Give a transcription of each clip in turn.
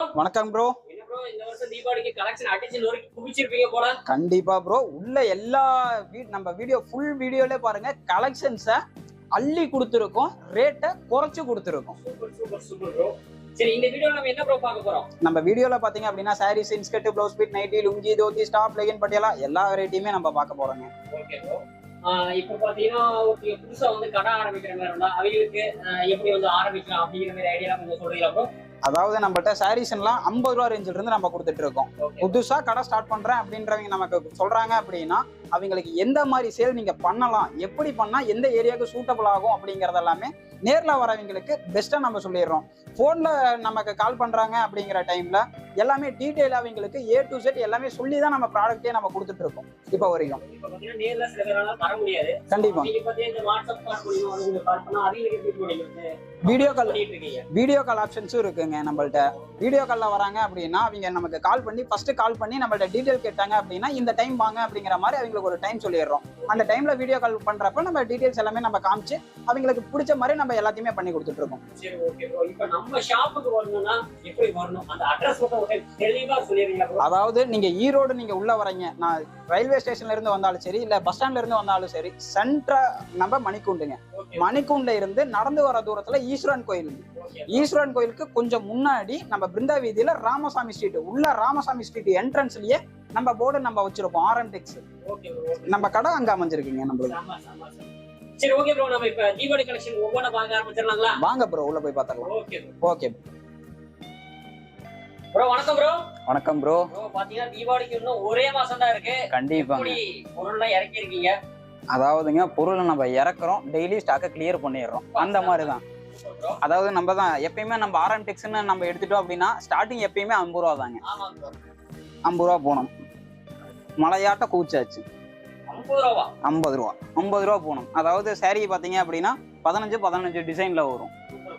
வணக்கம் ப்ரோ கண்டிப்பா ப்ரோ உள்ள எல்லா நம்ம வீடியோ ஃபுல் வீடியோல பாருங்க கலெக்ஷன்ஸை அள்ளி கொடுத்துருக்கோம் ரேட்டை குறைச்சு கொடுத்துருக்கோம். நம்ம வீடியோல பாத்தீங்க அப்படின்னா sarees inskirt blouse bit nighty lungi dhoti stop legging Patiala எல்லா வெரைட்டியுமே நம்ம பார்க்க போறோங்க. ஓகே ப்ரோ இப்போ பாத்தீங்கன்னா ஒருத்தங்க புதுசா வந்து கடை ஆரம்பிக்கிற மாதிரி இருந்தா அவங்களுக்கு ஆஹ், எப்படி வந்து ஆரம்பிக்கலாம் அப்படிங்கிற மாதிரி ஐடியா கொஞ்சம் சொல்றீங்களா ப்ரோ அதாவது நம்மள்ட்ட சாரீஸ் எல்லாம் ஐம்பது ரூபா ரேஞ்சில இருந்து நம்ம கொடுத்துட்டு இருக்கோம். ஓகே புதுசா கடை ஸ்டார்ட் பண்றேன் அப்படின்றவங்க நமக்கு சொல்றாங்க அப்படின்னா அவங்களுக்கு எந்த மாதிரி சேல் நீங்க பண்ணலாம் எப்படி பண்ணா எந்த ஏரியாவுக்கு சூட்டபிள் ஆகும் அப்படிங்கறது எல்லாமே நேர்ல வரவங்களுக்கு பெஸ்டா நம்ம சொல்லிடுறோம். போன்ல நமக்கு கால் பண்றாங்க அப்படிங்கிற டைம்ல எல்லாமே டீடைல் அவங்களுக்கு ஏ டு செட் எல்லாமே சொல்லி தான் நம்ம ப்ராடக்ட்டே நம்ம கொடுத்துட்டு இருக்கோம். இப்போ வரைக்கும். கண்டிப்பா. வீடியோ கால் வீடியோ கால் ஆப்ஷன்ஸும் இருக்குங்க. நம்மள்ட்ட. வீடியோ காலில் வராங்க அப்படின்னா அவங்க நமக்கு கால் பண்ணி ஃபர்ஸ்ட் கால் பண்ணி நம்மள்ட்ட டீடைல் கேட்டாங்க அப்படின்னா இந்த டைம் வாங்க அப்படிங்கிற மாதிரி அவங்களுக்கு ஒரு டைம் சொல்லிடுறோம். அந்த டைம்ல வீடியோ கால் பண்றப்ப நம்ம டீடைல்ஸ் எல்லாமே நம்ம காமிச்சு அவங்களுக்கு பிடிச்ச மாதிரி நம்ம எல்லாத்தையுமே பண்ணி கொடுத்துட்டு இருக்கோம். சரி ஓகே ப்ரோ இப்போ நம்ம ஷாப்புக்கு வரணும்னா எப்படி வரணும்? அந்த அட்ரஸ் மட்டும் ஒரு time தெளிவா சொல்லிடுறீங்களா ப்ரோ அதாவது நீங்க ஈரோடு நீங்க உள்ள வரீங்க நான் ரயில்வே ஸ்டேஷன்ல இருந்து வந்தாலும் சரி இல்ல பஸ் ஸ்டாண்ட்ல இருந்து வந்தாலும் சரி சென்ட்ரா நம்ம மணிக்கூண்டுங்க. மணிக்கூண்ட இருந்து நடந்து வர தூரத்துல ஈஸ்வரன் கோயில். ஈஸ்வரன் கோயிலுக்கு கொஞ்சம் முன்னாடி நம்ம பிருந்தா வீதியில ராமசாமி ஸ்ட்ரீட் உள்ள ராமசாமி ஸ்ட்ரீட் என்ட்ரன்ஸ்லயே நம்ம போர்டு நம்ம வச்சிருப்போம் ஆர்என் டெக்ஸ் நம்ம கடை அங்க அமைஞ்சிருக்குங்க நம்மளுக்கு. சரி ஓகே ப்ரோ நம்ம இப்ப தீபாவளி கலெக்ஷன் ஒவ்வொன்றா பார்க்க ஆரம்பிச்சிடலாங்களா? வாங்க ப்ரோ உள்ள போய் பாத்திரலாம் ஓகே ஓகே ப்ரோ வணக்கம் ப்ரோ வணக்கம் ப்ரோ பாத்தீங்கன்னா தீபாவளிக்கு இன்னும் ஒரே மாசம் தான் இருக்கு எப்படி பொருள்லாம் இறக்கி இருக்கீங்க அதாவதுங்க பொருளை நம்ம இறக்குறோம் டெய்லி ஸ்டாக்கை கிளியர் பண்ணிடுறோம். அந்த மாதிரி தான் அதாவது நம்ம தான் எப்பயுமே நம்ம ஆர்எம் டெக்ஸ்னு நம்ம எடுத்துட்டோம் அப்படின்னா ஸ்டார்டிங் எப்பயுமே ஐம்பது ரூபா தாங்க ஐம்பது ரூபா போகணும் மலையாட்ட கூச்சாச்சு ஐம்பது ரூபா? ஐம்பது ரூபா. போகணும் அதாவது saree பார்த்தீங்க அப்படின்னா பதினஞ்சு பதினஞ்சு டிசைன்ல வரும்.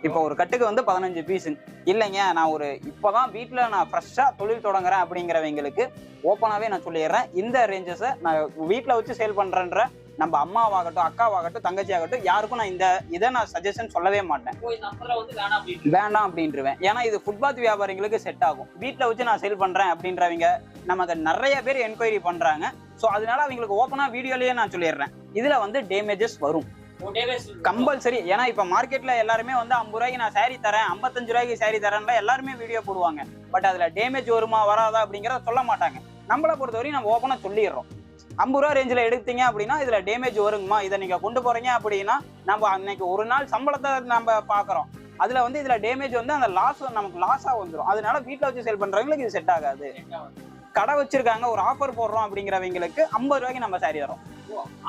இப்போ ஒரு கட்டுக்கு வந்து பதினஞ்சு பீஸு இல்லைங்க நான் ஒரு இப்போதான் வீட்டில் நான் ஃப்ரெஷ்ஷாக தொழில் தொடங்குறேன் அப்படிங்கிறவங்களுக்கு ஓப்பனாகவே நான் சொல்லிடுறேன். இந்த ரேஞ்சஸை நான் வீட்டில் வச்சு சேல் பண்ணுறேன்ற நம்ம அம்மாவாகட்டும் அக்காவாகட்டும் தங்கச்சி ஆகட்டும் யாருக்கும் நான் இந்த இதை நான் சஜஷன் சொல்லவே மாட்டேன். வேண்டாம் அப்படின்ட்டுருவேன் ஏன்னா இது ஃபுட்பாத் வியாபாரிகளுக்கு செட் ஆகும். வீட்டில் வச்சு நான் சேல் பண்ணுறேன் அப்படின்றவங்க நமக்கு நிறைய பேர் என்கொயரி பண்ணுறாங்க ஸோ அதனால அவங்களுக்கு ஓப்பனாக வீடியோலயே நான் சொல்லிடுறேன். இதில் வந்து டேமேஜஸ் வரும். கம்பல்சரி ஏன்னா இப்போ மார்க்கெட்ல எல்லாருமே வந்து ஐம்பது ரூபாய்க்கு நான் saree தரேன் ஐம்பத்தஞ்சு ரூபாய்க்கு saree தரேன்ல எல்லாருமே வீடியோ போடுவாங்க. பட் அதுல டேமேஜ் வருமா வராதா அப்படிங்கறத சொல்ல மாட்டாங்க. நம்மளை பொறுத்தவரையும் நம்ம ஓப்பனா சொல்லிடுறோம். ஐம்பது ரூபா ரேஞ்சில் எடுத்தீங்க அப்படின்னா இதுல டேமேஜ் வருங்கம்மா. இதை நீங்க கொண்டு போறீங்க அப்படின்னா நம்ம அன்னைக்கு ஒரு நாள் சம்பளத்தை நம்ம பாக்குறோம் அதுல வந்து இதுல டேமேஜ் வந்து அந்த லாஸ் நமக்கு லாஸா வந்துடும் அதனால வீட்ல வச்சு சேல் பண்றவங்களுக்கு இது செட் ஆகாது. கடை வச்சிருக்காங்க ஒரு ஆஃபர் போடுறோம் அப்படிங்கிறவங்களுக்கு ஐம்பது ரூபாய்க்கு நம்ம saree தரோம்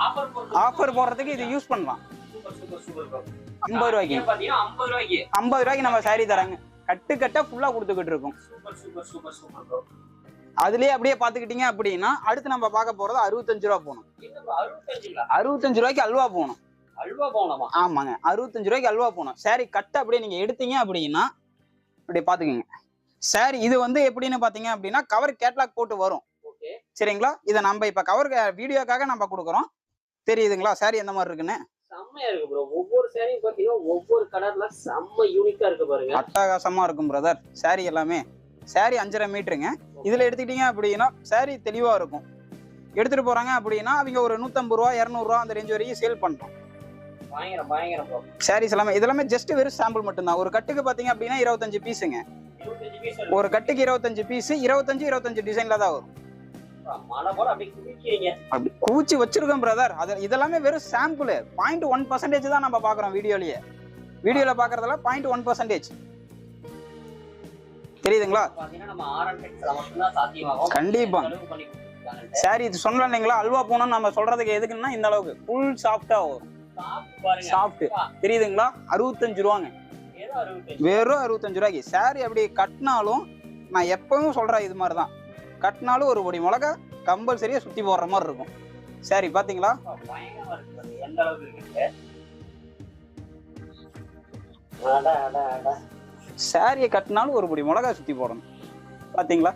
ஆஃபர் ஆஃபர் போடுறதுக்கு இது யூஸ் பண்ணலாம். ஐம்பது ரூபாய்க்கு. ஐம்பது ரூபாய்க்கு. ஐம்பது ரூபாய்க்கு நம்ம saree தராங்க கட்டு கட்டா ஃபுல்லா கொடுத்துக்கிட்டு இருக்கோம். அதுலயே அப்படியே பாத்துக்கிட்டீங்க அப்படின்னா அடுத்து நம்ம பார்க்க போறது அறுபத்தஞ்சு ரூபா போகணும். அறுபத்தஞ்சு ரூபாய்க்கு அல்வா போகணும். அல்வா போகலாமா ஆமாங்க அறுபத்தஞ்சு ரூபாய்க்கு அல்வா போகணும். saree கட்டு அப்படியே நீங்க எடுத்தீங்க அப்படின்னா அப்படியே பாத்துக்கோங்க. saree இது வந்து எப்படின்னு பாத்தீங்க அப்படின்னா கவர் கேட்லாக் போட்டு வரும். சரிங்களா? இதை நம்ம இப்ப கவர் வீடியோக்காக நம்ம கொடுக்குறோம். தெரியுதுங்களா? saree எந்த மாதிரி இருக்குன்னு? செம்மையா இருக்கு ப்ரோ ஒவ்வொரு சேரீயும் பாத்தீங்கன்னா ஒவ்வொரு கலர்ல செம்ம யூனிக்கா இருக்கு பாருங்க. அட்டகாசமா இருக்கும் பிரதர் saree எல்லாமே. Saree அஞ்சரை மீட்டருங்க இதுல எடுத்துக்கிட்டீங்க அப்படின்னா saree தெளிவா இருக்கும். எடுத்துட்டு போறாங்க அப்படின்னா அவங்க ஒரு நூத்தம்பது ரூபா இரநூறுவா அந்த ரேஞ்ச் வரைக்கும் சேல் ப்ரோ சாரீஸ் எல்லாமே இதெல்லாமே ஜஸ்ட் வெறும் சாம்பிள் மட்டும்தான். ஒரு கட்டுக்கு பாத்தீங்க அப்படின்னா இருபத்தஞ்சு பீஸுங்க ஒரு கட்டுக்கு இருபத்தஞ்சு பீஸ் இருபத்தஞ்சு இருபத்தஞ்சு டிசைன்ல தான் வரும். கூச்சி வச்சிருக்கோம் பிரதர் அது இதெல்லாமே வெறும் சாம்பிள் பாயிண்ட் ஒன் பர்சன்டேஜ் தான் நம்ம பாக்குறோம் வீடியோலயே. வீடியோல பாக்குறதுல பாயிண்ட் ஒன் பர்சன்டேஜ் தெரியுதுங்களா? கண்டிப்பா. சரி இது சொன்னோம் இல்லைங்களா? அல்வா போனோம் நம்ம சொல்றதுக்கு எதுக்குன்னா இந்த அளவுக்கு. ஃபுல் சாஃப்டா வரும். சாஃப்ட் தெரியுதுங்களா? அறுபத்தஞ்சு ரூபாங்க. அறுபத்தஞ்சு வெறும் அறுபத்தஞ்சு ரூபாய்க்கு. சாரி அப்படி கட்டினாலும் நான் எப்பவும் சொல்றேன் இது மாதிரி தான் கட்டினாலும் ஒரு பொடி மிளகா கம்பல்சரியா சுத்தி போடுற மாதிரி இருக்கும். சரி பாத்தீங்களா? இருக்கு எந்த அளவுக்கு சாரியை கட்டினாலும் ஒரு பொடி மிளகா சுத்தி போடணும். பாத்தீங்களா?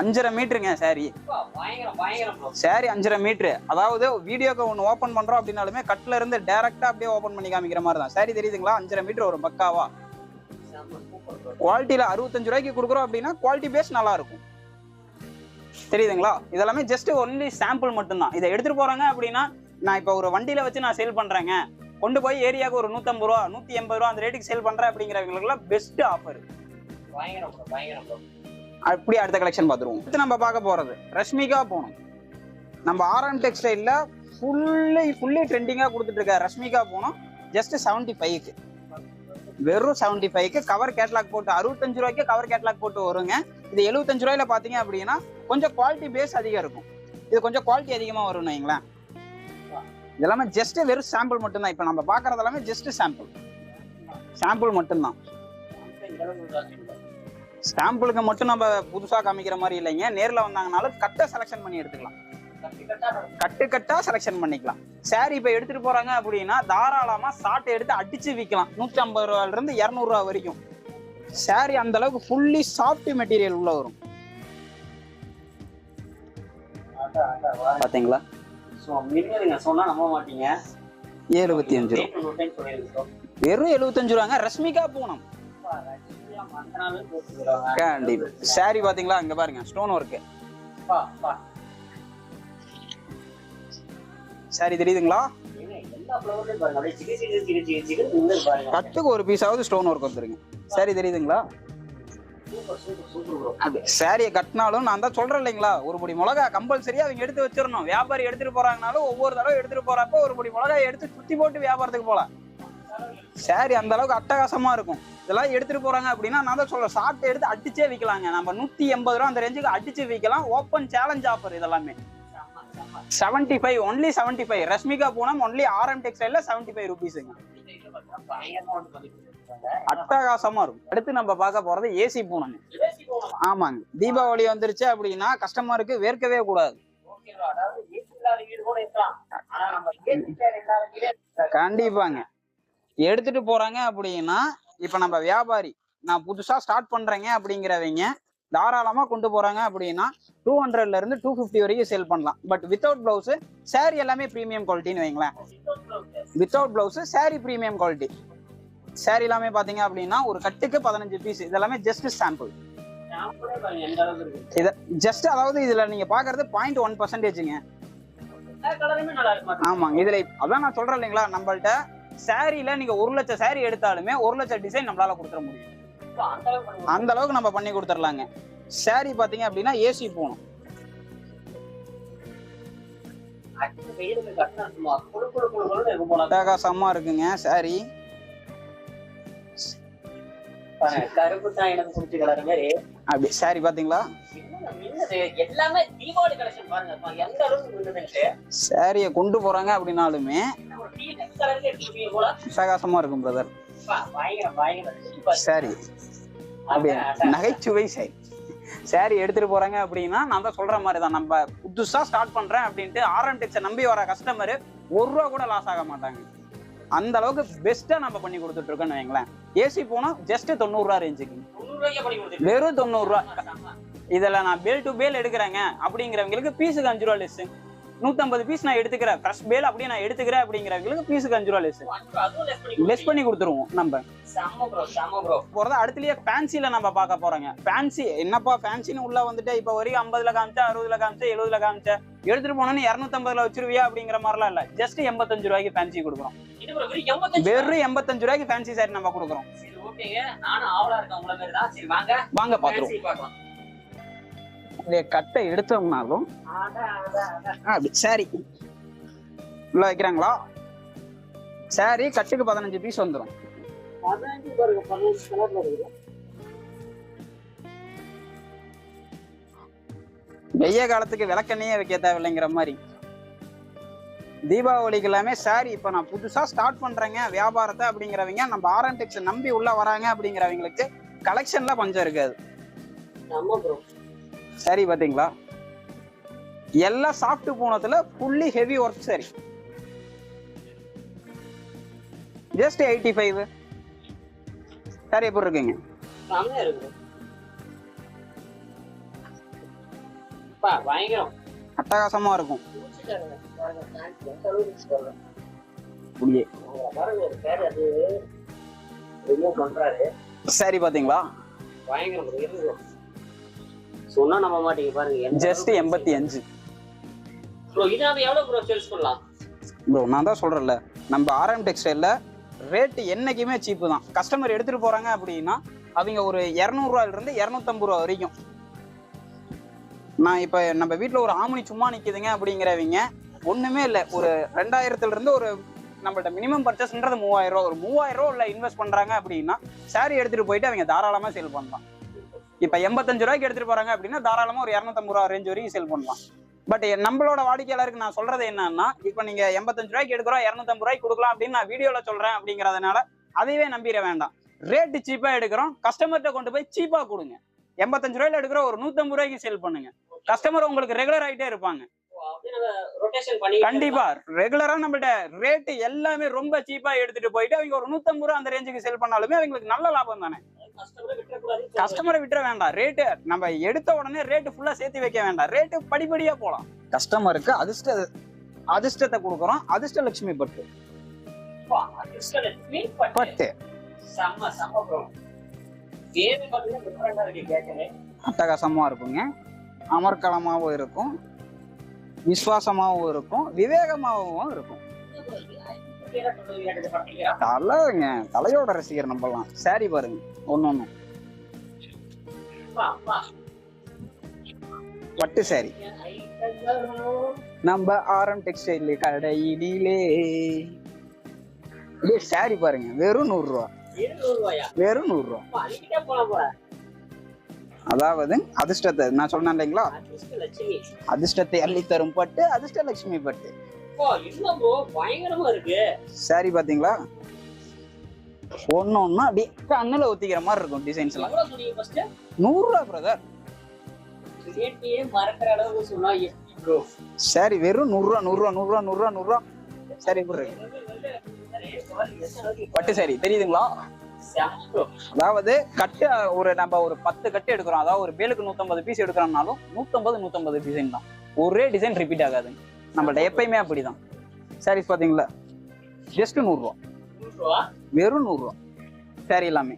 அஞ்சரை மீட்டருங்க சாரி. சாரி அஞ்சரை மீட்ரு அதாவது வீடியோக்கு ஒன்று ஓப்பன் பண்றோம் அப்படின்னாலுமே கட்ல இருந்து டைரக்டா அப்படியே ஓப்பன் பண்ணி காமிக்கிற மாதிரி தான். சாரி தெரியுதுங்களா? அஞ்சரை மீட்டர் ஒரு பக்காவா? குவாலிட்டியில அறுபத்தஞ்சு ரூபாய்க்கு கொடுக்குறோம் அப்படின்னா குவாலிட்டி பேஸ் நல்லா இருக்கும். தெரியுதுங்களா? இதெல்லாமே ஜஸ்ட் ஒன்லி சாம்பிள் மட்டும்தான். இதை எடுத்துட்டு போறாங்க அப்படின்னா நான் இப்போ ஒரு வண்டியில வச்சு நான் சேல் பண்றேங்க. கொண்டு போய் ஏரியாவுக்கு ஒரு நூத்தம்பது ரூபா நூத்தி எண்பது ரூபா அந்த ரேட்டுக்கு சேல் பண்றேன் அப்படிங்கிறவங்களுக்குலாம் பெஸ்ட் ஆஃபர் அப்படி அடுத்த கலெக்ஷன் பார்த்துருவோம். அடுத்து நம்ம பார்க்க போறது ரஷ்மிகா போகணும் நம்ம ஆர்எம் டெக்ஸ்டைல்ல ஃபுல்லி ஃபுல்லி ட்ரெண்டிங்காக கொடுத்துட்டு இருக்க ரஷ்மிகா போனோம். ஜஸ்ட் செவன்டி ஃபைவ்க்கு வெறும் செவன்டி ஃபைவ்க்கு கவர் கேட்லாக் போட்டு அறுபத்தஞ்சு ரூபாய்க்கு கவர் கேட்லாக் போட்டு வருங்க. இது எழுபத்தஞ்சு ரூபாயில பார்த்தீங்க அப்படின்னா கொஞ்சம் குவாலிட்டி பேஸ் அதிகம் இருக்கும். இது கொஞ்சம் குவாலிட்டி அதிகமாக வரும்னு வைங்களேன். இதெல்லாமே ஜஸ்ட் வெறும் சாம்பிள் மட்டும்தான். இப்போ நம்ம பார்க்கறது எல்லாமே ஜஸ்ட் சாம்பிள் சாம்பிள் மட்டும்தான். சாம்பிளுக்கு மட்டும் நம்ம புதுசாக காமிக்கிற மாதிரி இல்லைங்க. நேரில் வந்தாங்கனாலும் கட்டை செலெக்ஷன் பண்ணி எடுத்துக்கலாம். கட்டு கட்டா செலெக்ஷன் பண்ணிக்கலாம். சாரி இப்போ எடுத்துட்டு போறாங்க அப்படின்னா தாராளமா சாட்டை எடுத்து அடிச்சு விற்கலாம் நூற்றி ஐம்பது ரூபாயில இருந்து இரநூறுவா வரைக்கும். சாரி அந்த அளவுக்கு ஃபுல்லி சாஃப்ட் மெட்டீரியல் உள்ள வரும். பாத்தீங்களா? நம்ப மாட்டீங்க எழுபத்தி அஞ்சு ரூபா. வெறும் எழுபத்தஞ்சு ரூபாங்க ரஷ்மிகா பூனம். கண்டிப்பா சாரி பாத்தீங்களா இங்க பாருங்க ஸ்டோன் ஒர்க் அப்பா, அப்பா. சாரி தெரியுதுங்களா கட்டுக்கு ஒரு பீஸாவது ஸ்டோன் ஒர்க் வந்துருங்க சாரி தெரியுதுங்களா அது சாரியை கட்டினாலும் நான் தான் சொல்றேன் இல்லைங்களா? ஒரு படி மிளகா கம்பல்சரியா அவங்க எடுத்து வச்சிடணும். வியாபாரி எடுத்துட்டு போறாங்கனாலும் ஒவ்வொரு தடவை எடுத்துட்டு போறப்ப ஒரு படி மிளகா எடுத்து சுத்தி போட்டு வியாபாரத்துக்கு போகலாம். சாரி அந்த அளவுக்கு அட்டகாசமா இருக்கும். இதெல்லாம் எடுத்துட்டு போறாங்க அப்படின்னா நான் தான் சொல்றேன். சாப்பிட்டு எடுத்து அடிச்சே விற்கலாங்க நம்ம நூத்தி எண்பது ரூபா அந்த ரேஞ்சுக்கு அடிச்சு விற்கலாம் ஓப்பன் சேலஞ்ச் ஆஃபர் இதெல்லாமே. Seventy five only seventy five Rashmika Poonam only RM டெக்ஸ்டைல seventy five ருபீஸுங்க அட்டகாசமா இருக்கும். அடுத்து நம்ம பார்க்க போறது ஏசி பூனங்க. ஆமாங்க. தீபாவளி வந்துருச்சு அப்படின்னா கஸ்டமருக்கு வேர்க்கவே கூடாது. கண்டிப்பாங்க. எடுத்துட்டு போறாங்க அப்படின்னா இப்ப நம்ம வியாபாரி நான் புதுசா ஸ்டார்ட் பண்றேங்க அப்படிங்கிறவங்க தாராளமா கொண்டு போறாங்க அப்படின்னா டூ ஹண்ட்ரட்ல இருந்து டூ ஃபிஃப்டி வரைக்கும் சேல் பண்ணலாம். But without blouse saree premium premium குவாலிட்டின்னு வைங்களேன். Without blouse saree premium quality saree எல்லாமே பார்த்தீங்க அப்படின்னா ஒரு கட்டுக்கு பதினஞ்சு பீஸ் இதெல்லாமே ஜஸ்ட் சாம்பிள் இதை இத ஜஸ்ட் அதாவது இதுல நீங்க பாக்குறது பாயிண்ட் ஒன் பர்சன்டேஜுங்க ஆமாங்க. இதுல அதான் நான் சொல்றேன் இல்லைங்களா? நம்மள்ட்ட சாரியில நீங்க ஒரு லட்சம் சாரி எடுத்தாலுமே ஒரு லட்சம் டிசைன் நம்மளால கொடுத்துட முடியும். அந்த அளவுக்கு நம்ம பண்ணி கொடுத்துடலாங்க. சாரி பாத்தீங்க அப்படின்னா ஏசி போகணும். அட்டகாசமா இருக்குங்க saree பாருங்க, கருப்பு தான் எனக்கு பிடிச்ச கலர் மாதிரி அப்படி saree பாத்தீங்களா? எல்லாமே தீபாவளி கலெக்ஷன் பாருங்க அப்பா, எந்த அளவுக்கு மின்னுதுன்ட்டு. சாரியை கொண்டு போறாங்க அப்படின்னாலுமே. அட்டகாசமா இருக்கும் பிரதர் அப்பா, பயங்கரம், பயங்கரம். சூப்பர். saree அப்படி அதான், அதான். நகைச்சுவை saree saree எடுத்துட்டு போறாங்க அப்படின்னா நான் தான் சொல்ற மாதிரி தான் நம்ம புதுசா ஸ்டார்ட் பண்றேன் அப்படின்ட்டு ஆர்எம் டெக்ஸை நம்பி வர கஸ்டமர் ஒரு ரூபா கூட லாஸ் ஆக மாட்டாங்க. அந்த அளவுக்கு பெஸ்ட்டா நம்ம பண்ணி கொடுத்துட்டு இருக்கோம்னு வைங்களேன். ஏசி போனா ஜஸ்ட் தொண்ணூறு ரூபா ரேஞ்சுக்கு. வெறும் தொண்ணூறு ரூபா. இதுல நான் பேல் டு பேல் எடுக்கிறேங்க அப்படிங்கிறவங்களுக்கு பீஸுக்கு அஞ்சு ரூபா லெஸ் நூத்தம்பது பீஸ் நான் எடுத்துக்கிறேன். ஃப்ரெஷ் பேல் அப்படியே நான் எடுத்துக்கிறேன் அப்படிங்கிறவங்களுக்கு பீஸுக்கு அஞ்சு ரூபா லெஸ் லெஸ் பண்ணி கொடுத்துருவோம் நம்ம. போறது அடுத்துலயே ஃபேன்சில நம்ம பார்க்க போறோங்க. ஃபேன்சி என்னப்பா ஃபேன்சின்னு உள்ள வந்துட்டு இப்ப வரைக்கும் ஐம்பதுல காமிச்சா அறுபதுல காமிச்சா எழுபதுல காமிச்சா எடுத்துட்டு போனோன்னு இரநூத்தம்பதுல வச்சிருவியா அப்படிங்கிற மாதிரிலாம் இல்ல. ஜஸ்ட் எண்பத்தஞ்சு ரூபாய்க்கு ஃபேன்சி கொடுக்குறோம். வெறும் 85 வெறும் எண்பத்தஞ்சு ரூபாய்க்கு ஃபேன்சி சாரி நம்ம கொடுக்குறோம். சரி, ஓகேங்க. இதே கட்டை எடுத்தோம்னாலும் அப்படி சாரி. உள்ள வைக்கிறாங்களா? சாரி கட்டுக்கு பதினஞ்சு பீஸ் வந்துடும். வெய்ய காலத்துக்கு விளக்கெண்ணையே வைக்க தேவையில்லைங்கிற மாதிரி. தீபாவளிக்கு எல்லாமே சாரி இப்போ நான் புதுசா ஸ்டார்ட் பண்றேங்க வியாபாரத்தை அப்படிங்கிறவங்க நம்ம ஆர்என் டெக்ஸ் நம்பி உள்ள வராங்க அப்படிங்கிறவங்களுக்கு கலெக்ஷன்ல பஞ்சம் இருக்காது. சரி பாத்தீங்களா? எல்லாம் சாப்பிட்டு போனதுல ஃபுல்லி ஹெவி ஒர்க் சரி. ஜஸ்ட் எயிட்டி ஃபைவ் சரி எப்படி இருக்குங்க. அட்டகாசமா இருக்கும். சாரி பாத்தீங்களா? சொன்னா நம்ப மாட்டீங்க பாருங்க. ஜஸ்ட் எண்பத்தி அஞ்சு. ப்ரோ இது நம்ம எவ்வளவு ப்ரோ சேல்ஸ் பண்ணலாம்? ப்ரோ நான் தான் சொல்றேன்ல. நம்ம ஆர்எம் டெக்ஸ்டைல்ல ரேட் என்னைக்குமே சீப்பு தான். கஸ்டமர் எடுத்துட்டு போறாங்க அப்படின்னா அவங்க ஒரு இரநூறுவாயில இருந்து இரநூத்தம்பது ரூபா வரைக்கும். நான் இப்ப நம்ம வீட்ல ஒரு ஆமணி சும்மா நிக்குதுங்க அப்படிங்கிறவங்க ஒண்ணுமே இல்லை. ஒரு ரெண்டாயிரத்துல இருந்து ஒரு நம்மள்ட்ட மினிமம் பர்ச்சேஸ்ன்றது மூவாயிரம் ரூபா ஒரு மூவாயிரம் ரூபா உள்ள இன்வெஸ்ட் பண்றாங்க அப்படின்னா சாரி எடுத்துட்டு போயிட்டு அவங்க தாராளமா சேல் பண்ணலாம். இப்ப எண்பத்தஞ்சு ரூபாய்க்கு எடுத்துட்டு போறாங்க அப்படின்னா தாராளமா ஒரு இரநூத்தம்பது ரூபா ரேஞ்ச் வரைக்கும் சேல் பண்ணலாம். பட் நம்மளோட வாடிக்கையாளருக்கு நான் சொல்றது என்னன்னா இப்ப நீங்க எண்பத்தஞ்சு ரூபாய்க்கு எடுக்கிறோம் இரநூத்தம்பது ரூபாய்க்கு கொடுக்கலாம் அப்படின்னு நான் வீடியோல சொல்றேன் அப்படிங்கறதுனால அதையவே நம்பிட வேண்டாம். ரேட்டு சீப்பா எடுக்கிறோம் கஸ்டமர்கிட்ட கொண்டு போய் சீப்பா கொடுங்க. எண்பத்தஞ்சு ரூபாயில எடுக்கிற ஒரு நூத்தம்பது ரூபாய்க்கு சேல் பண்ணுங்க. கஸ்டமர் உங்களுக்கு ரெகுலர் ஆயிட்டே இருப்பாங்க. கண்டிப்பா ரெகுலரா நம்மள்ட்ட ரேட்டு எல்லாமே ரொம்ப சீப்பா எடுத்துட்டு போயிட்டு அவங்க ஒரு நூத்தம்பது ரூபா அந்த ரேஞ்சுக்கு சேல் பண்ணாலுமே அவங்களுக்கு நல்ல லாபம் தானே. கஸ்டமரை விட்டுற வேண்டாம். ரேட்டு நம்ம எடுத்த உடனே ரேட்டு ஃபுல்லா சேர்த்து வைக்க வேண்டாம். ரேட்டு படிப்படியா போலாம். கஸ்டமருக்கு அதிர்ஷ்ட அதிர்ஷ்டத்தை கொடுக்குறோம். அதிர்ஷ்ட லட்சுமி பட்டு. பட்டு. அட்டகாசமா இருக்குங்க. அமர்க்கலமாவும் இருக்கும். விசுவாசமாவும் இருக்கும். விவேகமாகவும் இருக்கும். தலைங்க தலையோட ரசிகர் நம்பலாம். சாரி பாருங்க. ஒண்ணு ஒண்ணு. பட்டு சாரி நம்ம ஆரம் டெக்ஸ்டைல் கடையிலே. இதே சாரி பாருங்க வெறும் நூறு ரூபா. வெறும் நூறு ரூபா. அதாவது அதிர்ஷ்டத்தை நான் சொன்னேன் இல்லைங்களா? அதிர்ஷ்டத்தை அள்ளி தரும் பட்டு. அதிர்ஷ்ட லட்சுமி பட்டு பயங்கரமா இருக்கு. சாரி பாத்தீங்களா? ஒண்ணு ஒண்ணு அப்படியே கண்ணுல ஊத்திக்கிற மாதிரி இருக்கும் டிசைன்ஸ் எல்லாம். எவ்வளவு சொன்னீங்க ஃபர்ஸ்ட் நூறு ரூபா பிரதர் சாரி வெறும் நூறு ரூபா நூறு ரூபா நூறு ரூபா நூறு ரூபா நூறு ரூபா சாரி எப்படி பட்டு சாரி தெரியுதுங்களா? அதாவது கட்டு ஒரு நம்ம ஒரு பத்து கட்டு எடுக்கிறோம். அதாவது ஒரு பேலுக்கு நூத்தம்பது பீஸ் எடுக்கிறோம்னாலும் நூத்தம்பது நூத்தம்பது டிசைன் தான். ஒரே டிசைன் ரிப்பீட் ஆகாது. நம்மள்ட்ட எப்பயுமே அப்படிதான். சாரீஸ் பாத்தீங்களா? ஜஸ்ட் நூறுரூவா? வெறும் நூறுரூவா சாரி எல்லாமே.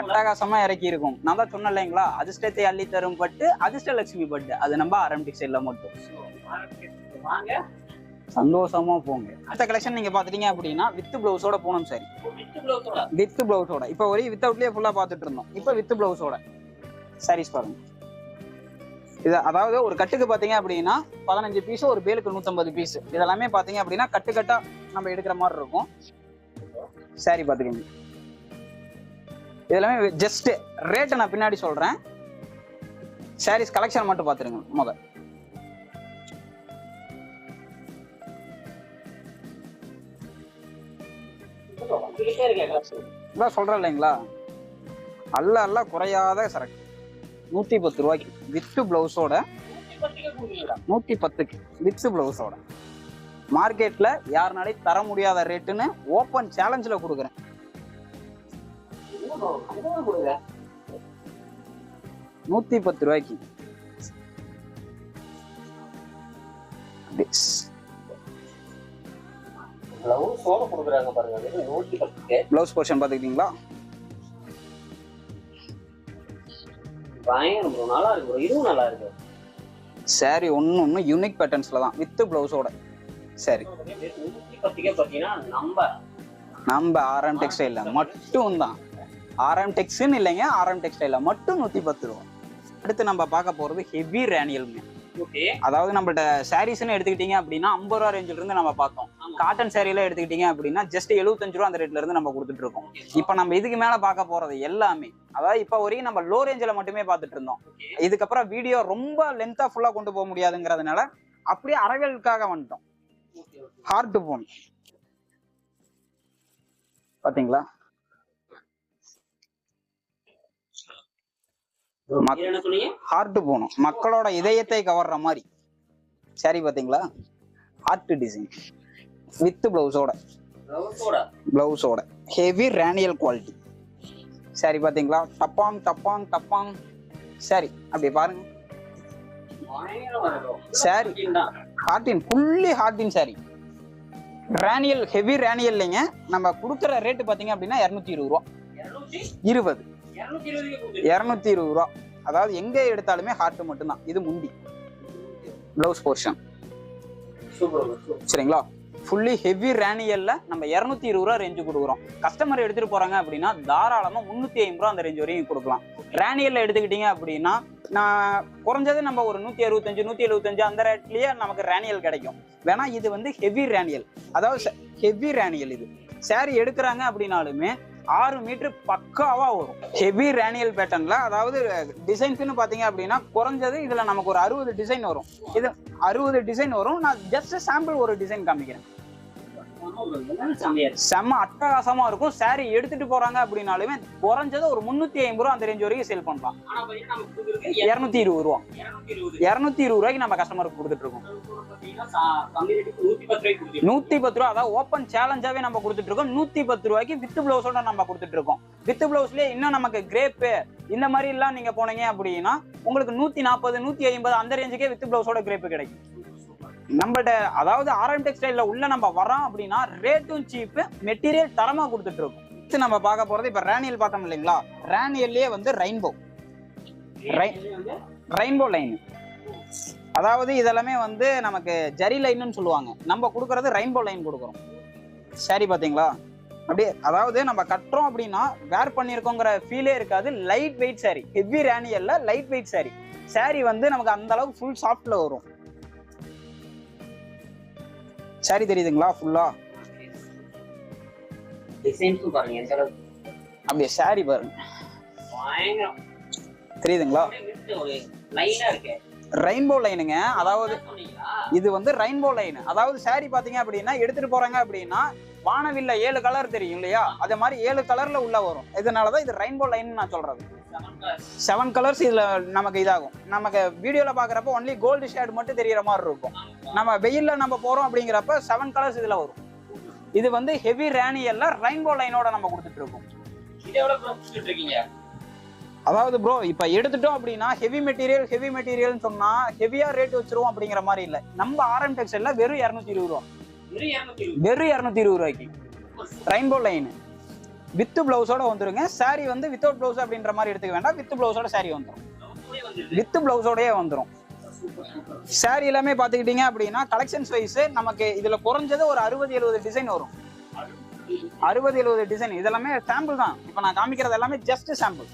அட்டகாசமா இறக்கி இருக்கும் நான் தான் சொன்னேன் இல்லைங்களா? அதிர்ஷ்டத்தை அள்ளி தரும் பட்டு அதிர்ஷ்ட லட்சுமி பட்டு. அது நம்ம ஆரம்பிக் சைட்ல மட்டும். வாங்க சந்தோஷமா போங்க. அடுத்த கலெக்ஷன் நீங்க பாத்துட்டீங்க அப்படின்னா வித் பிளவுஸோட போகணும் சரி வித்து ப்ளவுஸோட வித் பிளவுஸோட இப்போ ஒரே வித் அவுட்லயே ஃபுல்லா பார்த்துட்டு இருந்தோம். இப்போ வித் பிளவுஸோட சாரீஸ் பாருங்க. இது அதாவது ஒரு கட்டுக்கு பாத்தீங்க அப்படின்னா பதினஞ்சு பீஸ் ஒரு பேலுக்கு நூத்தம்பது பீஸ் இதெல்லாமே பாத்தீங்க அப்படின்னா கட்டு கட்டா நம்ம எடுக்கிற மாதிரி இருக்கும். சாரி பாத்துக்கோங்க இதெல்லாமே ஜஸ்ட் ரேட்டை நான் பின்னாடி சொல்றேன். சாரீஸ் கலெக்ஷன் மட்டும் பாத்துருங்க முத. வந்துகிட்டே இருக்கேன் collection. இதான் சொல்றேன் இல்லைங்களா? அல்ல அல்ல குறையாத சரக்கு. நூத்தி பத்து ரூபாய்க்கு வித்து பிளவுஸோட நூத்தி பத்துக்கே வித்து பிளவுஸோட மார்க்கெட்ல யாருனாலையும் தர முடியாத ரேட்டுன்னு ஓப்பன் சேலஞ்சில் கொடுக்குறேன். நூத்தி பத்து ரூபாய்க்கு. பிளவுஸ் போர்ஷன் பார்த்துக்கிட்டீங்களா பயங்கரம் bro, நல்லா இருக்கு bro. இதுவும் நல்லா இருக்கு. சாரி ஒன்று ஒன்று யூனிக் பேட்டர்ன்ஸ்ல தான். வித்து பிளவுஸோட சரி பத்துக்கே பாத்தீங்கன்னா நம்ம நம்ம ஆர்எம் டெக்ஸ்டைல்ல மட்டும் தான். ஆர்எம் டெக்ஸ்ன்னு இல்லைங்க ஆர்எம் டெக்ஸ்டைல்ல மட்டும் நூத்தி பத்து ரூபா. அடுத்து நம்ம பார்க்க போறது ஹெவி ரேனியல்ங்க ஓகே அதாவது நம்மள்ட்ட சாரீஸ்னு எடுத்துக்கிட்டீங்க அப்படின்னா ஐம்பது ரூபா ரேஞ்சில இருந்து நம்ம பார்த்தோம். காட்டன் சாரீல எடுத்துக்கிட்டீங்க அப்படின்னா ஜஸ்ட் எழுபத்தஞ்சு ரூபா அந்த ரேட்ல இருந்து நம்ம கொடுத்துட்டு இருக்கோம். இப்போ நம்ம இதுக்கு மேல பார்க்க போறது எல்லாமே. அதாவது இப்போ வரைக்கும் நம்ம லோ ரேஞ்சில் மட்டுமே பார்த்துட்டு இருந்தோம். இதுக்கப்புறம் வீடியோ ரொம்ப லென்த்தா ஃபுல்லா கொண்டு போக முடியாதுங்கிறதுனால அப்படியே அறவியலுக்காக வந்துட்டோம். ஹார்ட் போன் பாத்தீங்களா? ஹார்ட் போகணும். மக்களோட இதயத்தை கவர்ற மாதிரி. சரி பாத்தீங்களா ஹார்ட் டிசைன் வித் பிளவுஸோட பிளவுஸோட ஹெவி ரேனியல் குவாலிட்டி சரி பாத்தீங்களா டப்பாங் டப்பாங் டப்பாங். சரி அப்படி பாருங்க. தான் ஹார்டின் ஃபுல்லி ஹார்டின் சாரி ரேனியல் ஹெவி ரேனியல் இல்லைங்க. நம்ம கொடுக்குற ரேட்டு பார்த்தீங்க அப்படின்னா இரநூத்தி இருபது ரூபா. இருபது. இருநூத்தி இருபது ரூபா. அதாவது எங்க எடுத்தாலுமே ஹார்ட் மட்டும்தான். இது முண்டி ப்ளவுஸ் போர்ஷன். சரிங்களா? ஃபுல்லி ஹெவி ரேனியல்ல நம்ம இரநூத்தி இருபது ரூபா ரேஞ்சு கொடுக்குறோம். கஸ்டமர் எடுத்துட்டு போறாங்க அப்படின்னா தாராளமா முந்நூத்தி ஐம்பது ரூபா அந்த ரேஞ்ச் வரையும் கொடுக்கலாம். ரேனியல்ல எடுத்துக்கிட்டீங்க அப்படின்னா நான் குறைஞ்சது நம்ம ஒரு நூத்தி அறுபத்தஞ்சு நூத்தி எழுபத்தஞ்சு அந்த ரேட்லயே நமக்கு ரேனியல் கிடைக்கும். வேணா இது வந்து ஹெவி ரேனியல் அதாவது ஹெவி ரேனியல் இது. Saree எடுக்கிறாங்க அப்படின்னாலுமே ஆறு மீட்டர் பக்காவா வரும். ஹெவி ரேனியல் பேட்டர்ன்ல அதாவது டிசைன்ஸ்னு பாத்தீங்க அப்படின்னா குறைஞ்சது இதுல நமக்கு ஒரு அறுபது டிசைன் வரும். இது அறுபது டிசைன் வரும். நான் ஜஸ்ட் சாம்பிள் ஒரு டிசைன் காமிக்கிறேன். செம்ம அட்டகாசமா இருக்கும். saree எடுத்துட்டு போறாங்க அப்படின்னாலுமே குறைஞ்சது ஒரு முந்நூத்தி ஐம்பது ரூபா அந்த ரேஞ்ச் வரைக்கும் சேல் பண்ணலாம். இருநூத்தி இருபது ரூபா. இருநூத்தி இருபது. ரூபாய்க்கு நம்ம கஸ்டமருக்கு கொடுத்துட்டு இருக்கோம். நூத்தி பத்து ரூபா அதாவது ஓப்பன் சேலஞ்சாவே நம்ம கொடுத்துட்டு இருக்கோம். நூத்தி பத்து ரூபாய்க்கு வித் பிளவுஸோட நம்ம கொடுத்துட்டு இருக்கோம். வித் பிளவுஸ்லயே இன்னும் நமக்கு கிரேப்பு இந்த மாதிரி எல்லாம் நீங்க போனீங்க அப்படின்னா உங்களுக்கு நூத்தி நாற்பது நூத்தி ஐம்பது அந்த ரேஞ்சுக்கே வித் பிளவுஸோட கிரேப்பு கிடைக்கும். நம்மள்ட்ட அதாவது ஆர்எம் டெக்ஸ்டைலில் உள்ள நம்ம வரோம் அப்படின்னா ரேட்டும் சீப்பு மெட்டீரியல் தரமா கொடுத்துட்டு இருக்கோம். நம்ம பார்க்க போறது இப்ப ரேனியல் பார்த்தோம் இல்லைங்களா? ரேனியல்லே வந்து ரெயின்போ வந்து ரெயின்போ லைன் அதாவது இதெல்லாமே வந்து நமக்கு ஜரி லைன்னு சொல்லுவாங்க. நம்ம கொடுக்கறது ரெயின்போ லைன் கொடுக்குறோம். சரி பாத்தீங்களா? அப்படியே அதாவது நம்ம கட்டுறோம் அப்படின்னா வேர் பண்ணியிருக்கோங்கிற ஃபீலே இருக்காது. லைட் வெயிட் சாரி ஹெவி ரேனியல்ல லைட் வெயிட் சாரி சாரி வந்து நமக்கு அந்த அளவுக்கு ஃபுல் சாஃப்ட்ல வரும். Saree தெரியுதுங்களா? ஃபுல்லா அப்படியே saree பாருங்க. தெரியுதுங்களா? ரெயின்போ லைனுங்க அதாவது இது வந்து ரெயின்போ லைன் அதாவது saree பாத்தீங்க அப்படின்னா எடுத்துட்டு போறாங்க அப்படின்னா வானவில்ல ஏழு கலர் தெரியும் இல்லையா? அதே மாதிரி ஏழு கலர்ல உள்ள வரும். இதனாலதான் இது ரெயின்போ லைன் நான் சொல்றது. செவன் கலர்ஸ் இதுல நமக்கு இதாகும். நமக்கு வீடியோல பாக்குறப்ப ஒன்லி கோல்டு ஷேட் மட்டும் தெரியற மாதிரி இருக்கும். நம்ம வெயில்ல நம்ம போறோம் அப்படிங்கிறப்ப செவன் கலர்ஸ் இதுல வரும். இது வந்து ஹெவி ரேனியல்ல ரெயின்போ லைனோட நம்ம கொடுத்துட்டு இருக்கோம். அதாவது ப்ரோ இப்ப எடுத்துட்டோம் அப்படின்னா ஹெவி மெட்டீரியல் ஹெவி மெட்டீரியல்னு சொன்னா ஹெவியா ரேட் வச்சிருவோம் அப்படிங்கிற மாதிரி இல்ல. நம்ம ஆர்எம் டெக்ஸ்டைல்ல வெறும் இருநூத்தி இருபது ரூபா. வெறும் இருநூத்தி இருபது. ரூபாய்க்கு. ரெயின்போ லைன் வித் பிளவுஸோட வந்துருங்க. சாரி வந்து வித்தவுட் பிளவுஸ் அப்படின்ற மாதிரி எடுத்துக்க வேண்டாம். வித் பிளவுஸோட சாரி வந்துடும் வித்து வித் பிளவுஸோடயே வந்துடும் சாரி எல்லாமே பாத்துக்கிட்டீங்க அப்படின்னா கலெக்ஷன்ஸ் வைஸ் நமக்கு இதுல குறைஞ்சது ஒரு அறுபது எழுபது டிசைன் வரும். அறுபது எழுபது டிசைன் இதெல்லாமே சாம்பிள் தான். இப்போ நான் காமிக்கிறது எல்லாமே ஜஸ்ட் சாம்பிள்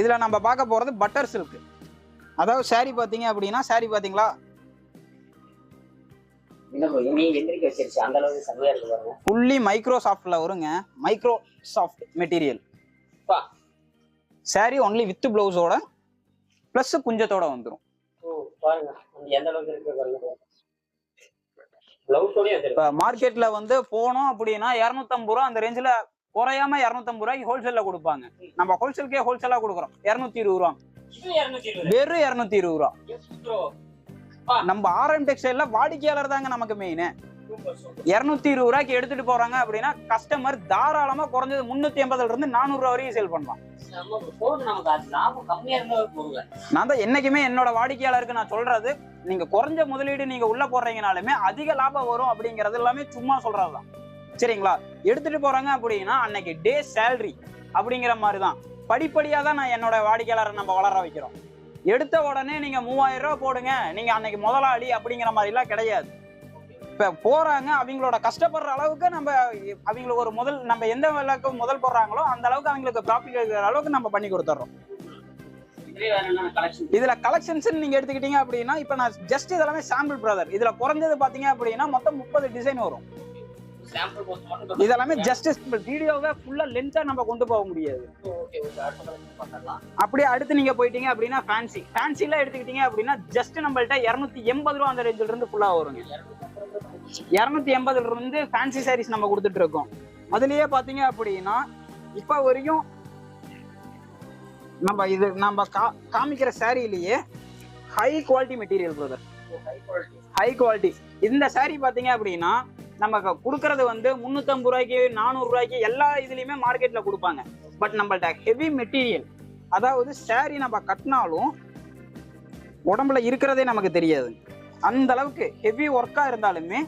இதுல நம்ம பார்க்க போறது பட்டர் சில்க் அதாவது சாரி பாத்தீங்க அப்படின்னா சாரி பாத்தீங்களா ஃபுல்லி மைக்ரோசாஃப்ட்ல வருங்க. Micro soft material saree only with பிளவுஸோட plus குஞ்சத்தோட வந்துடும் மார்க்கெட்ல வந்து போனோம் அப்படின்னா இரநூத்தம்பது ரூபா அந்த ரேஞ்சில் குறையாம இரநூத்தம்பது ரூபாய்க்கு ஹோல்சேல்ல கொடுப்பாங்க. நம்ம ஹோல்சேலுக்கே ஹோல்சேலா கொடுக்குறோம். இரநூத்தி இருபது ரூபா. வெறும் இரநூத்தி இருபது. ரூபா. நம்ம ஆர்எம் டெக்ஸ்டைல்ல வாடிக்கையாளர் தாங்க நமக்கு மெயின் இரநூத்தி இருபது ரூபாய்க்கு எடுத்துட்டு போறாங்க அப்படின்னா கஸ்டமர் தாராளமா குறைஞ்சது முன்னூத்தி எண்பதுல இருந்து நானூறு ரூபா வரைக்கும் சேல் பண்ணலாம். நான் தான் என்னைக்குமே என்னோட வாடிக்கையாளருக்கு நான் சொல்றது நீங்க குறைஞ்ச முதலீடு நீங்க உள்ள போடுறீங்கனாலுமே அதிக லாபம் வரும் அப்படிங்கறது எல்லாமே சும்மா சொல்றதுதான். சரிங்களா? எடுத்துட்டு போறாங்க அப்படின்னா அன்னைக்கு டே சேலரி அப்படிங்கிற மாதிரி தான் படிப்படியா தான் நான் என்னோட வாடிக்கையாளரை நம்ம வளர வைக்கிறோம். எடுத்த உடனே நீங்க மூவாயிரம் ரூபாய் போடுங்க. நீங்க அன்னைக்கு முதலாளி அப்படிங்கிற மாதிரி எல்லாம் கிடையாது. இப்ப போறாங்க அவங்களோட கஷ்டப்படுற அளவுக்கு நம்ம அவங்களுக்கு ஒரு முதல் நம்ம எந்த அளவுக்கு முதல் போடுறாங்களோ அந்த அளவுக்கு அவங்களுக்கு ப்ராஃபிட் எடுக்கிற அளவுக்கு நம்ம பண்ணி கொடுத்துட்றோம் இதுல கலெக்ஷன்ஸ் நீங்க எடுத்துக்கிட்டீங்க அப்படின்னா இப்ப நான் ஜஸ்ட் இதெல்லாமே சாம்பிள் பிரதர் இதுல குறைஞ்சது பாத்தீங்க அப்படின்னா மொத்தம் முப்பது டிசைன் வரும். இதெல்லாமே ஜஸ்ட் வீடியோவை ஃபுல்லா லென்த்தா நம்ம கொண்டு போக முடியாது. அப்படியே அடுத்து நீங்க போயிட்டீங்க அப்படின்னா ஃபேன்சி ஃபேன்சில எடுத்துக்கிட்டீங்க அப்படின்னா ஜஸ்ட் நம்மள்ட்ட இருநூத்தி எண்பது ரூபா அந்த ரேஞ்சில இருந்து ஃபுல்லா வருங்க. இருநூத்தி எண்பதுல இருந்து ஃபேன்சி சாரீஸ் நம்ம கொடுத்துட்டு இருக்கோம். அதுலயே பாத்தீங்க அப்படின்னா இப்ப வரைக்கும் நம்ம இது நம்ம காமிக்கிற சாரிலேயே high quality material brother high quality இந்த saree பாத்தீங்க அப்படின்னா நமக்கு கொடுக்கறது வந்து முந்நூற்றம்பது ரூபாய்க்கு நானூறு ரூபாய்க்கு எல்லா இதுலயுமே மார்க்கெட்ல கொடுப்பாங்க. பட் நம்மள்ட்ட ஹெவி மெட்டீரியல் அதாவது saree நம்ம கட்டினாலும் உடம்புல இருக்கிறதே நமக்கு தெரியாது. அந்த அளவுக்கு ஹெவி ஒர்க்கா இருந்தாலுமே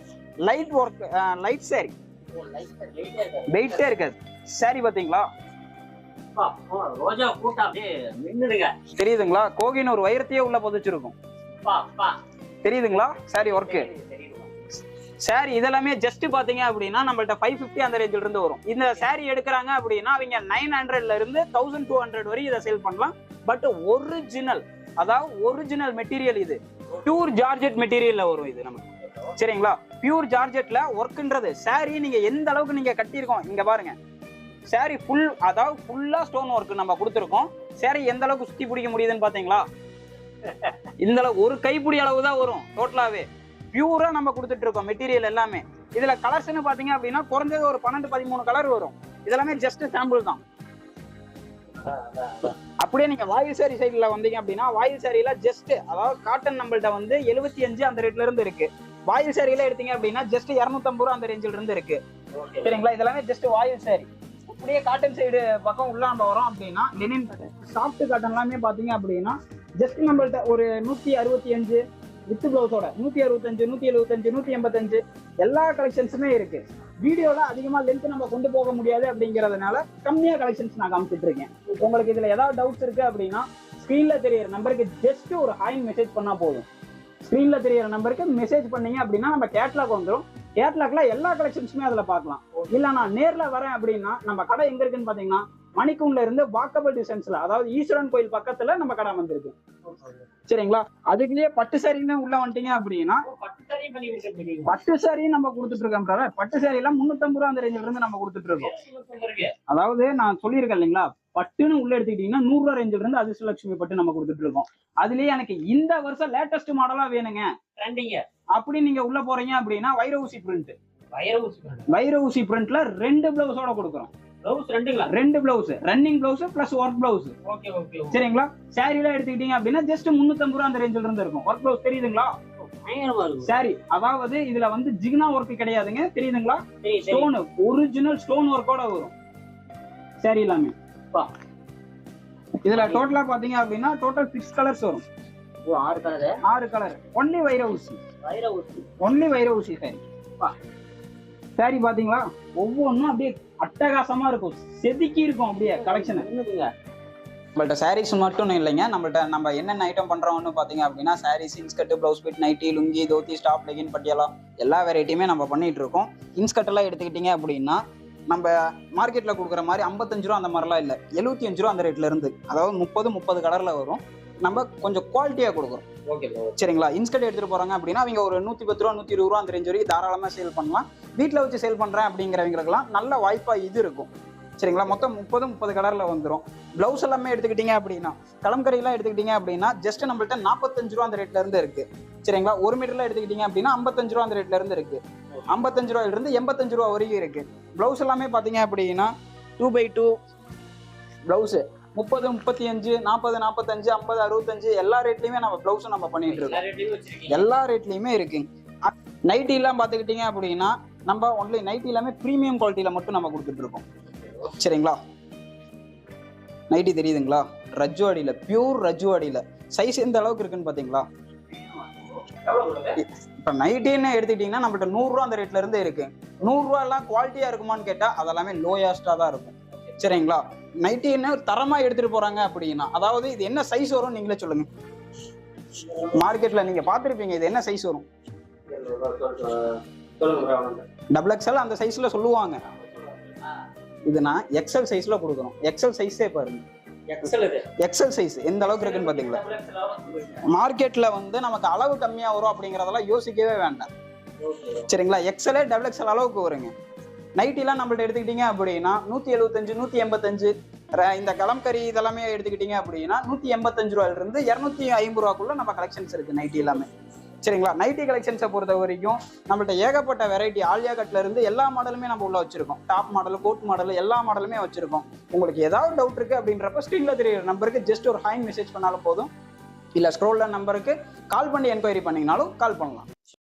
லைட் ஒர்க் லைட் saree. வெயிட்டே இருக்காது. பாத்தீங்களா அப்படியே மின்னுடுங்க தெரியுதுங்களா? கோகினூர் வைரத்தையே உள்ள புதைச்சிருக்கும். தெரியுதுங்களா? Saree ஒர்க்கு சாரி இதெல்லாமே ஜஸ்ட் பாத்தீங்க அப்படின்னா நம்மள்ட்ட ஃபைவ் ஃபிஃப்டி அந்த ரேஞ்சில் இருந்து வரும். இந்த சாரி எடுக்கிறாங்க அப்படின்னா அவங்க நைன் ஹண்ட்ரட்ல இருந்து தௌசண்ட் டூ ஹண்ட்ரட் வரையும் இதை சேல் பண்ணலாம். பட் ஒரிஜினல் அதாவது ஒரிஜினல் மெட்டீரியல் இது. பியூர் ஜார்ஜெட் மெட்டீரியல்ல வரும் இது நமக்கு. சரிங்களா? பியூர் ஜார்ஜெட்ல ஒர்க்ன்றது சாரி நீங்க எந்த அளவுக்கு நீங்க கட்டியிருக்கோம்? இங்க பாருங்க. சாரி ஃபுல் அதாவது ஃபுல்லா ஸ்டோன் ஒர்க் நம்ம கொடுத்துருக்கோம். சாரி எந்த அளவுக்கு சுத்தி பிடிக்க முடியுதுன்னு பாத்தீங்களா? இந்த அளவு ஒரு கைப்பிடி அளவு தான் வரும் டோட்டலாவே பியூரா நம்ம கொடுத்துட்டு இருக்கோம் மெட்டீரியல் எல்லாமே. இதுல கலர்ஸ்னு பாத்தீங்க அப்படின்னா குறைஞ்சது ஒரு பன்னெண்டு பதிமூணு கலர் வரும். இதெல்லாமே ஜஸ்ட் சாம்பிள் தான். அப்படியே நீங்க வாயு சாரி சைடுல வந்தீங்க அப்படின்னா வாயு சாரியில ஜஸ்ட் அதாவது காட்டன் நம்மள்ட்ட வந்து எழுபத்தி அஞ்சு அந்த ரேட்ல இருந்து இருக்கு. வாயு சாரியில எடுத்தீங்க அப்படின்னா ஜஸ்ட் இரநூத்தம்பது ரூபா அந்த ரேஞ்சில் இருந்து இருக்கு. சரிங்களா? இதெல்லாமே ஜஸ்ட் வாயு சாரி அப்படியே காட்டன் சைடு பக்கம் உள்ள நம்ம வரோம் அப்படின்னா லெனின் சாஃப்ட் காட்டன் எல்லாமே பாத்தீங்க அப்படின்னா ஜஸ்ட் நம்மள்ட்ட ஒரு நூத்தி அறுபத்தி அஞ்சு வித் பிளவுஸோட நூத்தி அறுபத்தஞ்சு நூத்தி எழுபத்தஞ்சு நூத்தி எண்பத்தஞ்சு எல்லா கலெக்ஷன்ஸுமே இருக்கு. வீடியோல அதிகமா லென்த் நம்ம கொண்டு போக முடியாது அப்படிங்கறதுனால கம்மியா கலெக்ஷன்ஸ் நான் காமிச்சிட்டு இருக்கேன் உங்களுக்கு இதுல ஏதாவது டவுட்ஸ் இருக்கு அப்படின்னா ஸ்க்ரீனில் தெரியற நம்பருக்கு ஜஸ்ட் ஒரு ஹாய் மெசேஜ் பண்ணா போதும். ஸ்க்ரீனில் தெரியற நம்பருக்கு மெசேஜ் பண்ணீங்க அப்படின்னா நம்ம கேட்லாக் வந்துடும் கேட்லாக்ல எல்லா கலெக்ஷன்ஸுமே அதுல பார்க்கலாம். இல்ல நான் நேர்ல வரேன் அப்படின்னா நம்ம கடை எங்க இருக்குன்னு பாத்தீங்கன்னா மணிக்குண்ட்ல இருந்து வாக்கபிள் டிஸ்டன்ஸ்ல அதாவது ஈஸ்வரன் கோயில் பக்கத்துல நம்ம கடை வந்திருக்கு. சரிங்களா? அதுக்குள்ளேயே பட்டு சாரின்னு உள்ள வந்துட்டீங்க அப்படின்னா பட்டு சாரி நம்ம கொடுத்துட்டு இருக்கோம். பட்டு சாரி எல்லாம் முன்னூத்தம்பது ரூபா அந்த ரேஞ்சில இருந்து நம்ம கொடுத்துட்டு இருக்கோம். இருக்கு அதாவது நான் சொல்லியிருக்கேன் இல்லைங்களா? பட்டுன்னு உள்ள எடுத்துக்கிட்டீங்கன்னா நூறு ரூபா ரேஞ்சில இருந்து அதிர்ஷ்டலட்சுமி பட்டு நம்ம கொடுத்துட்டு இருக்கோம். அதுலயே எனக்கு இந்த வருஷம் லேட்டஸ்ட் மாடலா வேணுங்க. அப்படி நீங்க உள்ள போறீங்க அப்படின்னா வைர ஊசி பிரிண்ட் வைர ஊசி பிரிண்ட்ல ரெண்டு பிளவுஸோட கொடுக்குறோம். ரெண்டு blouse running blouse plus work blouse சரிங்களா? சாரி எல்லாம் எடுத்துக்கிட்டீங்க அப்படின்னா ஜஸ்ட் முன்னூத்தம்பது ரூபா அந்த ரேஞ்சில இருந்து இருக்கும். ஒர்க் பிளவுஸ் தெரியுதுங்களா? சாரி அதாவது இதுல வந்து ஜிக்னா ஒர்க் கிடையாதுங்க. தெரியுதுங்களா? ஸ்டோன் ஒரிஜினல் ஸ்டோன் ஒர்க்கோட வரும். சாரி எல்லாமே. இதுல டோட்டலா பாத்தீங்க அப்படின்னா டோட்டல் சிக்ஸ் கலர்ஸ் வரும். ஆறு கலரு ஆறு கலர் ஒன்லி வைர ஊசி. வயிறு ஊசி. ஒன்லி வைர ஊசி சாரி சாரி பாத்தீங்களா ஒவ்வொன்றும் அப்படியே அட்டகாசமா இருக்கும். செதுக்கி இருக்கும் அப்படியே கலெக்ஷன் நம்மள்ட்ட சாரீஸ் மட்டும் இல்லைங்க. நம்மள்ட்ட நம்ம என்னென்ன ஐட்டம் பண்றோம்னு பாத்தீங்க அப்படின்னா sarees inskirt blouse bit nighty lungi dhoti stop legging Patiala எல்லா வெரைட்டியுமே நம்ம பண்ணிட்டு இருக்கோம். இன்ஸ்கர்ட் எல்லாம் எடுத்துக்கிட்டீங்க அப்படின்னா நம்ம மார்க்கெட்டில் கொடுக்குற மாதிரி ஐம்பத்தஞ்சு ரூபா அந்த மாதிரிலாம் இல்லை. எழுபத்தி அஞ்சு ரூபா அந்த ரேட்ல இருந்து. அதாவது முப்பது முப்பது கலரில் வரும். நம்ம கொஞ்சம் குவாலிட்டியா கொடுக்குறோம். ஓகே சரிங்களா? இன்ஸ்கர்ட் எடுத்துட்டு போறாங்க அப்படின்னா அவங்க ஒரு நூத்தி பத்து ரூபா நூத்தி இருபது ரூபா அந்த ரேஞ்ச் வரைக்கும் தாராளமா சேல் பண்ணலாம். வீட்டில் வச்சு சேல் பண்றேன் அப்படிங்கிறவங்களுக்குலாம் நல்ல வாய்ப்பா இது இருக்கும். சரிங்களா? மொத்தம் முப்பது முப்பது கலர்ல வந்துடும் பிளவுஸ் எல்லாமே எடுத்துக்கிட்டீங்க அப்படின்னா கலம்கரியெல்லாம் எடுத்துக்கிட்டீங்க அப்படின்னா ஜஸ்ட் நம்மள்ட்ட நாற்பத்தஞ்சு ரூபா அந்த ரேட்ல இருந்து இருக்கு. சரிங்களா? ஒரு மீட்டர்ல எடுத்துக்கிட்டீங்க அப்படின்னா ஐம்பத்தஞ்சு ரூபா அந்த ரேட்ல இருந்து இருக்கு. ஐம்பத்தஞ்சு ரூபாயில இருந்து எண்பத்தஞ்சு ரூபா வரைக்கும் இருக்கு. பிளவுஸ் எல்லாமே பாத்தீங்க அப்படின்னா டூ பை டூ பிளவுஸ் முப்பது முப்பத்தி அஞ்சு நாற்பது நாற்பத்தஞ்சு ஐம்பது அறுபத்தஞ்சு எல்லா ரேட்லயுமே நம்ம பிளவுஸ் நம்ம பண்ணிட்டு இருக்கோம். எல்லா ரேட்லயும் இருக்கு. நைட்டி எல்லாம் பாத்துக்கிட்டீங்க அப்படின்னா நம்ம ஒன்லி நைட்டி எல்லாமே ப்ரீமியம் குவாலிட்டியில மட்டும் நம்ம கொடுத்துட்டு இருக்கோம். சரிங்களா? நைட்டி தெரியுதுங்களா? ரஜ்ஜு அடியில பியூர் ரஜ்ஜு அடியில. சைஸ் எந்த அளவுக்கு இருக்குன்னு பாத்தீங்களா இப்ப நைட்டின்னு எடுத்துக்கிட்டீங்கன்னா நம்மள்ட்ட நூறுரூவா அந்த ரேட்ல இருந்து இருக்கு. நூறுரூவா எல்லாம் குவாலிட்டியா இருக்குமான்னு கேட்டா அதெல்லாமே லோயஸ்டா தான் இருக்கும். சரிங்களா? நைட்டின்னு தரமா எடுத்துட்டு போறாங்க அப்படின்னா அதாவது இது என்ன சைஸ் வரும் நீங்களே சொல்லுங்க. மார்க்கெட்ல நீங்க பாத்திருப்பீங்க இது என்ன சைஸ் வரும். டபுள் எக்ஸ்எல் அந்த சைஸ்ல சொல்லுவாங்க. இது நான் எக்ஸல் சைஸ்ல கொடுக்குறோம் எக்ஸல் சைஸே பாருங்க. எக்ஸல் சைஸ் எந்த அளவுக்கு இருக்குன்னு கொடுங்க. மார்க்கெட்ல வந்து நமக்கு அளவு கம்மியா வரும் அப்படிங்கறதெல்லாம் யோசிக்கவே வேண்டாம். சரிங்களா? எக்ஸலே டபுள் எக்ஸல் அளவுக்கு வருங்க. நைட்டிலாம் நம்மள்ட்ட எடுத்துக்கிட்டீங்க அப்படின்னா நூத்தி எழுபத்தஞ்சு நூத்தி எண்பத்தஞ்சு. இந்த கலம்கறி இதெல்லாமே எடுத்துக்கிட்டீங்க அப்படின்னா நூத்தி எண்பத்தஞ்சு ரூபாயில இருந்து இருநூத்தி ஐம்பது ரூபாக்குள்ள நம்ம கலெக்ஷன்ஸ் இருக்கு நைட்டி எல்லாமே. சரிங்களா? நைட்டி கலெக்ஷன்ஸை பொறுத்த வரைக்கும் நம்மள்ட்ட ஏகப்பட்ட வெரைட்டி ஆலியா கட்ல இருந்து எல்லா மாடலுமே நம்ம உள்ள வச்சிருக்கோம். டாப் மாடல் கோட் மாடல் எல்லா மாடலுமே வச்சிருக்கோம். உங்களுக்கு ஏதாவது டவுட் இருக்கு அப்படின்றப்ப ஸ்க்ரீன்ல தெரியுற நம்பருக்கு ஜஸ்ட் ஒரு ஹாய் மெசேஜ் பண்ணாலும் போதும். இல்ல ஸ்க்ரோல்ல நம்பருக்கு கால் பண்ணி என்கொயரி பண்ணீங்கனாலும் கால் பண்ணலாம்.